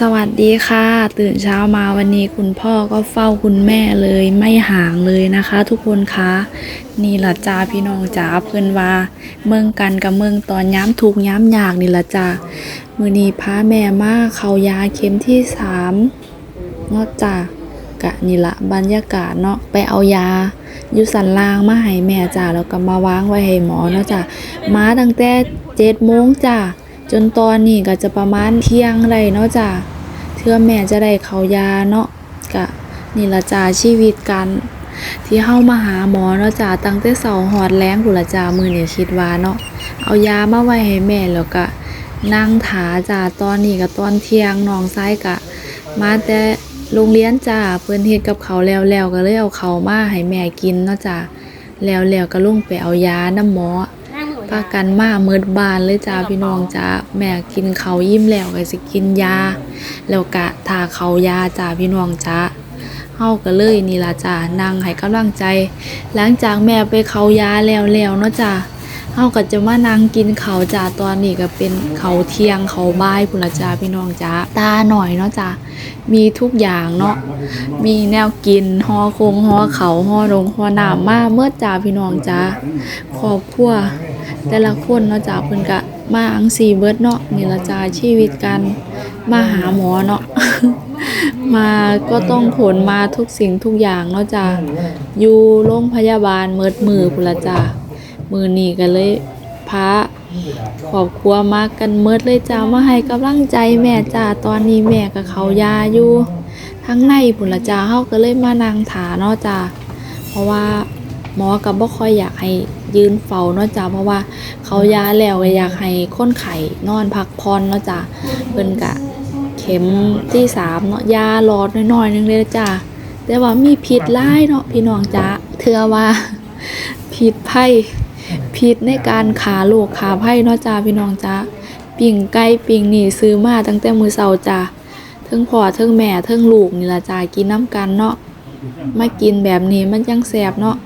สวัสดีค่ะ ตื่นเช้ามาวันนี้คุณพ่อก็เฝ้าคุณแม่เลยไม่ห่างเลยนะคะ ทุกคนคะนี่ละจ้าพี่น้องจ๋าเพื่อนว่าเมืองกันกับเมืองตอนย้ำถูกย้ำยากนี่ละจ้ามือนี้พาแม่มาเขายาเข็มที่สามเนาะจ้ากะนี่ละบรรยากาศเนาะไปเอายาอยู่สันล่างมาให้แม่จ้าแล้วก็มาวางไว้ให้หมอเนาะจ้ามาตั้งแต่เจ็ดโมงจ้า จนตอนนี้ก็จะประมาณเที่ยงไรเนาะจ้ะเทื่อแม่จะได้เขายาเนาะกะนี่ละจ้าชีวิตกัน ที่เฮามาหาหมอเนาะจ้าตั้งแต่เสาหอดแล้งพุ่นละจ้ามื้อนี้คิดว่าเนาะเอายามาไว้ให้แม่แล้วก็นั่งถาจ้าตอนนี้ก็ตอนเที่ยงน้องซ้ายกะ มาแต่โรงเรียนจ้าเพิ่อนเฮ็ดกับเขาแล้วแล้วก็เลยเอาเขามาให้แม่กินเนาะจ้าแล้วแล้วก็ลงไปเอายาน้ำหมอ พากันมาเมิดบานเลยจ้าพี่น้องจ้าแม่กินเขาวยิ้มแล้วก็สิกินยา แล้วก็ทาเขายาจ้าพี่น้องจ้าเฮาก็เลยนี่ล่ะจ้านั่งให้กำลังใจ หลังจากแม่ไปเขายาแล้วแล้วเนาะจ้าเฮาก็จะมานั่งกินเขาวจ้าตอนนี้ก็เป็นเขาวเที่ยงเขาวบ่ายพุ่นละจ้าพี่น้องจ้าตาหน่อยเนาะจ้ามีทุกอย่างเนาะมีแนวกินฮอคงฮอเขาฮอลงฮอน้ำมาเมื่อจ้าพี่น้องจ้าครอบครัว แต่ละคนเนาะจ้าเพิ่นก็มาอังสีเบิดเนาะนี่ละจ้าชีวิตกันมาหาหมอเนาะมาก็ต้องขนมาทุกสิ่งทุกอย่างเนาะจ้าอยู่โรงพยาบาลเมิดมือพุ่นละจ้ามือนี้ก็เลยพาครอบครัวมากันเมิดเลยจ้ามาให้กำลังใจแม่จ้าตอนนี้แม่กับเขายาอยู่ทั้งในพุ่นละจ้าเฮาก็เลยมานั่งถาเนาะจ้าเพราะว่า หมอก็บ่ค่อยอยากให้ยืนเฝ้าเนาะจ้ะเพราะว่าเขายาแล้วก็อยากให้คนไข้นอนพักผ่อนเนาะจ้ะเพิ่นก็เข็มที่สามเนาะยาหลอดน้อยๆนึงเลยจ้ะแต่ว่ามีพิษหลายเนาะพี่น้องจ้ะเทื่อว่าพิษไผ่พิษในการขาโรคขาไผ่เนาะจ้ะพี่น้องจ้ะปิ่งไก่ปิ่งนี่ซื้อมาตั้งแต่มือเช้าจ้ะเทั้งพ่อเทั้งแม่เทั้งลูกนี่ละจ้ะกินน้ำกันเนาะมากินแบบนี้มันจังแซ่บเนาะ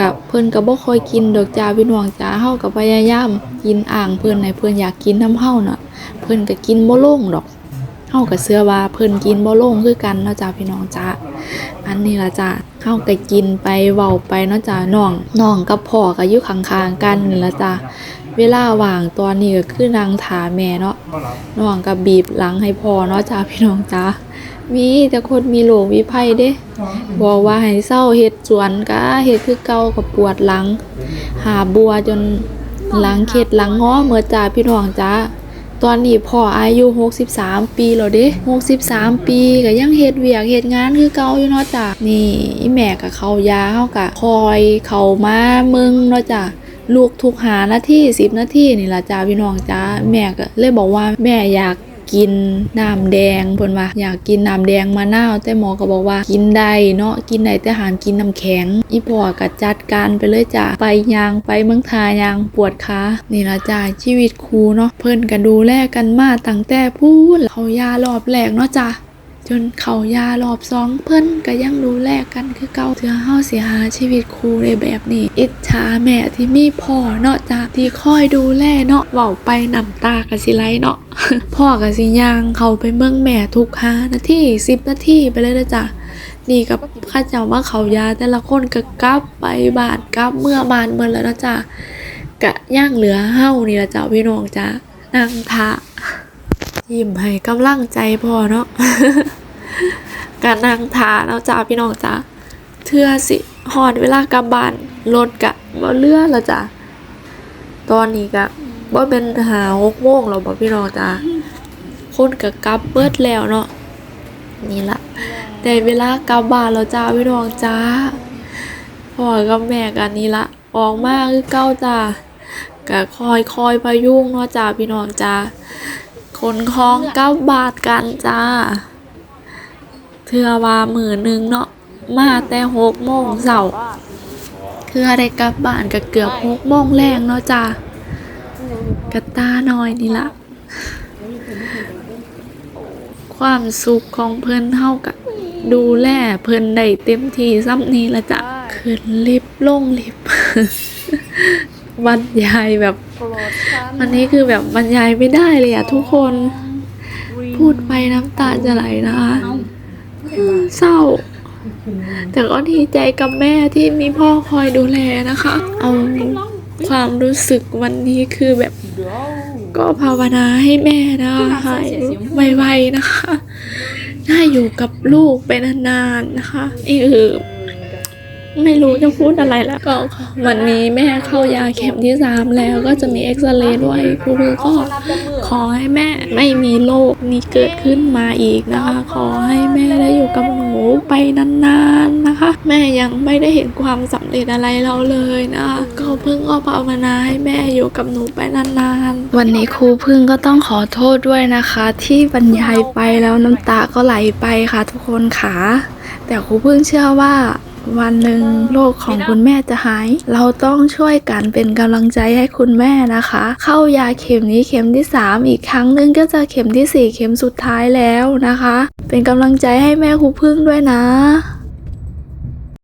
กับเพิ่นกับ่ค่อยกินดอกจ้าพี่น้องจ้าเฮากับพยายามกินอ่างเพิ่นให้เพิ่นอยากกินน้ำเฮาน่ะ เพิ่นก็กินบ่ลงดอกเฮาก็เสื้อว่าเพิ่นกินบ่ลงคือกันเนาะจ้าพี่น้องจ้าอันนี้ละจ้าเฮาก็กินไปเว้าไปเนาะจ้าน้องน้องกับพ่อก็อยู่ข้างๆกันนี่ละจ้า เวลาว่างตอนนี้ก็คือนั่งถาแม่เนาะน้องก็บีบหลังให้พ่อเนาะจ้าพี่น้องจ้ามีแต่คนมีโรคมีภัยเด้ บอกว่าให้เศร้าเฮ็ดสวนก็เฮ็ดคือเก่ากับปวดหลัง หาบัวจนหลังเข็ดหลังง้อเมื่อจ้าพี่น้องจ้าตอนนี้พ่ออายุ 63 ปีแล้วเด้63 ปีก็ยังเฮ็ดเวียกเฮ็ดงานคือเก่าอยู่เนาะจ้านี่แม่ก็เขายาเฮาก็คอยเขามาเมืองเนาะจ้า ลูกทุกหานาที10นาทีนี่ละจ้าพี่น้องจ้าแม่ก็เลยบอกว่าแม่อยากกินน้ำแดงเพิ่นว่าอยากกินน้ำแดงมะนาวแต่หมอก็บอกว่ากินได้เนาะกินได้แต่หามกินน้ำแข็ง อีพ่อก็จัดการไปเลยจ้ะไปยางไปเมืองทายางปวดขานี่ละจ้ะชีวิตครูเนาะเพิ่นก็ดูแลกันมาตั้งแต่พูดเขายารอบแรกเนาะจ้ะ จนเขายารอบสองเพิ่นก็ยังดูแลกันคือเก่าเถื่อเฮาเสียหาชีวิตครูได้แบบนี้ อิจฉาแม่ที่มีพ่อเนาะจ้ะที่คอยดูแลเนาะเว้าไปน้ำตาก็สิไหลเนาะพ่อกับสิย่างเขาไปเมืองแม่ทุกหานาทีสิบนาทีไปเลยนะจ๊ะนี่กับข้าเจ้าว่าเขายาแต่ละคนก็กลับไปบานกลับเมื่อบานเมื่อแล้วนะจ๊ะกะย่างเหลือเฮ้านี่ละจ้ะพี่น้องจ้ะนั่งทะ ยิ้มให้กำลังใจพ่อเนาะกะนั่งทาแล้วจ้ะพี่น้องจ้ะเทื่อสิหอดเวลากลับบ้านรถกะบ่เลือแล้วจ้ะตอนนี้กะบ่เป็นหาหกโมงแล้วบ่พี่น้องจ้ะคนกะกลับเบิดแล้วเนาะนี่ละได้เวลากลับบ้านแล้วจ้าพี่น้องจ้าพ่อกับแม่กันนี่ละออกมาคือเก้าจ้ากะคอยคอยพายุงเนาะจ้าพี่น้องจ้า คนคลองเกลับาทกันจ้าเทื่อว่ามือหนึงเนาะมาแต่หกโมงเสาร์เทื่อได้กลับบ้านก็เกือบหกโมงแรงเนาะจ้ากระตาน้อยนี่ละความสุขของเพิ่นเท่ากับดูแลเพิ่นได้เต็มที่ซ้ำนี้ละจ้ะขึ้นลิฟต์ลงลิฟต์บรรยายแบบ โปรดฉันวันนี้คือแบบบรรยายไม่ได้เลยอะทุกคน พูดไปน้ำตาจะไหลนะคะเศร้า แต่ก็ดีใจกับแม่ที่มีพ่อคอยดูแลนะคะ เอาความรู้สึกวันนี้คือแบบ ก็ภาวนาให้แม่นะคะหายไวๆนะคะ ได้อยู่กับลูกไปนานๆนะคะนี่คือ ไม่รู้จะพูดอะไรแล้วก็วันนี้แม่เข้ายาเข็มที่สามแล้วก็จะมีเอ็กซเรย์ด้วยครูพือก็ขอให้แม่ไม่มีโรคนี้เกิดขึ้นมาอีกนะคะ ขอให้แม่ได้อยู่กับหนูไปนานๆนะคะ แม่ยังไม่ได้เห็นความสำเร็จอะไรเราเลยนะคะก็เพิ่งก็ภาวนาให้แม่อยู่กับหนูไปนานๆ วันนี้ครูพึ่งก็ต้องขอโทษด้วยนะคะ ที่บรรยายไปแล้วน้ำตาก็ไหลไปค่ะทุกคนค่ะแต่ครูพึ่งเชื่อว่า วันหนึ่งโรคของคุณแม่จะหาย เราต้องช่วยกันเป็นกำลังใจให้คุณแม่นะคะ เข้ายาเข็มนี้เข็มที่ 3 อีกครั้งหนึงก็จะเข็มที่ 4 เข็มสุดท้ายแล้วนะคะ เป็นกำลังใจให้แม่ครูพึ่งด้วยนะ